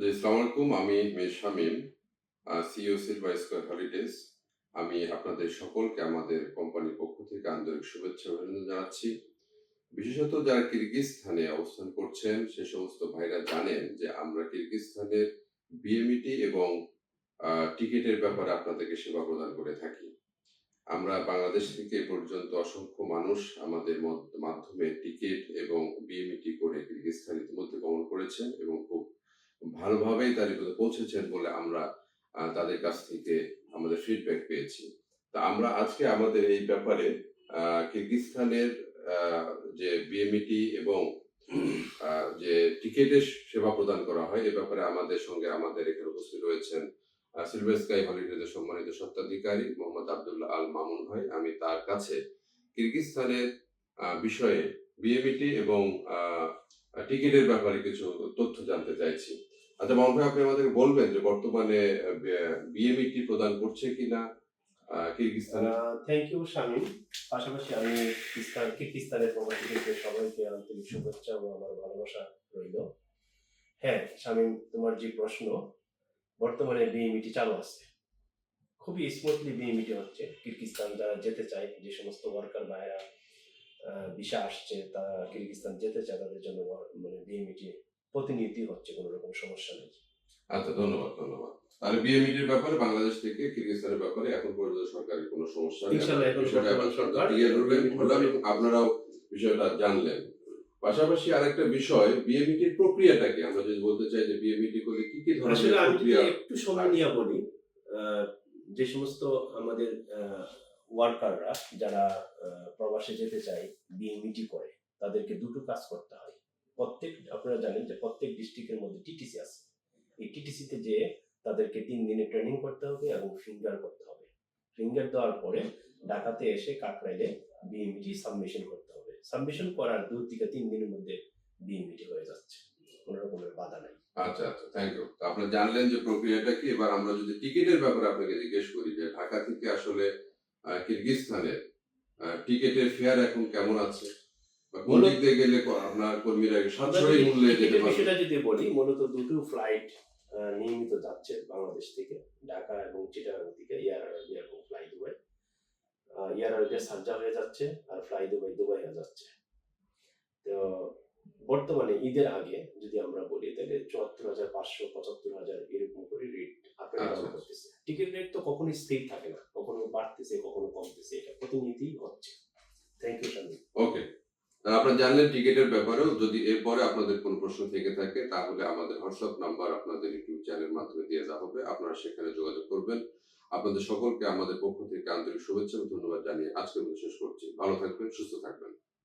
জি, আসসালামু আলাইকুম আমি Shamim CEO silver square holidays আমি আপনাদের সকলকে আমাদের কোম্পানির পক্ষ থেকে আন্তরিক শুভেচ্ছা অভিনন্দন জানাচ্ছি। বিশেষত যারা কিরগিজস্তানে অবস্থান করছেন সে সমস্ত ভাইরা জানেন যে আমরা কিরগিজস্তানের বিএমইটি এবং আহ, টিকিটের ব্যাপারে আপনাদেরকে সেবা প্রদান করে থাকি। আমরা বাংলাদেশ থেকে পর্যন্ত অসংখ্য মানুষ আমাদের মাধ্যমে টিকিট এবং বিএমইটি করে কিরগিজস্তান ইতিমধ্যে গমন করেছেন এবং খুব ভালোভাবেই বিপদে পৌঁছেছেন বলে আমরা তাদের কাছ থেকে আমাদের ফিডব্যাক পেয়েছি। তা আমরা আজকে আমাদের এই ব্যাপারে আহ, কিরগিজস্তানের যে বিএমইটি এবং যে টিকেটের সেবা প্রদান করা হয় এ ব্যাপারে আমাদের সঙ্গে আমাদের এখানে উপস্থিত রয়েছেন সিলভার স্কাই হলিডেজের সম্মানিত স্বত্বাধিকারী মোহাম্মদ আব্দুল্লাহ আল মামুন ভাই। আমি তার কাছে কিরগিজস্তানের বিষয়ে বিএমিটি এবং টিকিটের ব্যাপারে কিছু তথ্য জানতে চাইছি। আচ্ছা মামুন ভাই আপনি আমাদেরকে বলবেন যে বর্তমানে বিএমইটি প্রদান করছে কিনা আহ, থ্যাংক ইউ শামীম। পাশাপাশি আমি কিস্তান কিরগিস্তানের প্রবাসী থেকে সবাইকে আন্তরিক শুভেচ্ছা ও আমার ভালোবাসা রইল। হ্যাঁ শামীম তোমার যে প্রশ্ন বর্তমানে বিএমইটি চালু আছে। খুবই স্মুথলি বিএমইটি হচ্ছে। কিরগিস্তান যারা যেতে চায় যে সমস্ত ওয়ার্কার ভাইরা ভিসা আসছে তারা কিরগিস্তান যেতে চায় তাদের জন্য মানে বিএমইটি প্রতিনিধি হচ্ছে কোনো রকম সমস্যা নেই। আচ্ছা ধন্যবাদ ধন্যবাদ। তাহলে বিএমইটির ব্যাপারে বাংলাদেশ থেকে কিরগিজস্তানের ব্যাপারে এখন পর্যন্ত সরকারের কোনো সমস্যা নেই। এখন সরকার আপনারাও বিষয়টা জানলেন। পাশাপাশি আরেকটা বিষয় বিএমইটির প্রক্রিয়াটা কি? আমরা যদি বলতে চাই যে বিএমইটি করলে কি কি ধরনের প্রক্রিয়া একটু সময় নিয়ে বলি যে সমস্ত আমাদের ওয়ার্কাররা যারা প্রবাসে যেতে চায় বিএমইটি করে তাদেরকে দুটো কাজ করতে হয়। প্রত্যেক, আপনারা জানেন যে প্রত্যেক ডিস্ট্রিক্টের মধ্যে টিটিসি আছে। এই টিটিসিতে যে তাদেরকে তিন দিনে ট্রেনিং করতে হবে এবং ফিঙ্গার করতে হবে। ফিঙ্গার দেওয়ার পরে ঢাকাতে এসে কাকরাইলে বিএমইটি সাবমিশন করতে হবে। সাবমিশন করার দু থেকে তিন দিনের মধ্যে বিএমইটি হয়ে যাচ্ছে। কোনো রকমের বাধা নাই। আচ্ছা আচ্ছা থ্যাংক ইউ আপনি জানলেন যে প্রক্রিয়াটা কি, এবার আমরা যদি টিকিটের ব্যাপারে আপনাকে জিজ্ঞেস করি যে ঢাকা থেকে আসলে কিরগিজস্তানের টিকিটের ফেয়ার এখন কেমন আছে? কোন দিক দিয়ে গেলে আপনার কর্মীরা সাশ্রয়ী মূল্যে যেতে পারবে। বিষয়টা যদি বলি মূলত দুটো ফ্লাইট নিয়মিত যাচ্ছে বাংলাদেশ থেকে ঢাকা এবং চিটাগাং থেকে এয়ার আরবিয়া এবং fly Dubai Air Arabia Sharjah হয়ে যাচ্ছে আর ফ্লাই দুবাই দুবাই হয়ে যাচ্ছে। তো বর্তমানে ঈদের আগে যদি আমরা বলি তাহলে চুয়াত্তর হাজার পাঁচশো পঁচাত্তর হাজার এরকম করে রেট আপ আচ্ছা, আচ্ছা। করতেছে। টিকিট রেট তো কখনোই স্থির থাকে না কখনো বাড়তেছে কখনো কমতেছে এটা প্রতিনিধি হচ্ছে। থ্যাংক ইউ শামীম ওকে আপনারা জানলেন টিকিটের ব্যাপারেও, যদি এরপরে আপনাদের কোনো প্রশ্ন থেকে থাকে, তাহলে আমাদের হোয়াটসঅ্যাপ নাম্বার আপনাদের ইউটিউব চ্যানেলের মাধ্যমে দিয়ে দেওয়া হবে। আপনারা সেখানে যোগাযোগ করবেন। আপনাদের সকলকে আমাদের পক্ষ থেকে আন্তরিক শুভেচ্ছা ও ধন্যবাদ জানিয়ে আজকের মতো শেষ করছি। ভালো থাকবেন, সুস্থ থাকবেন।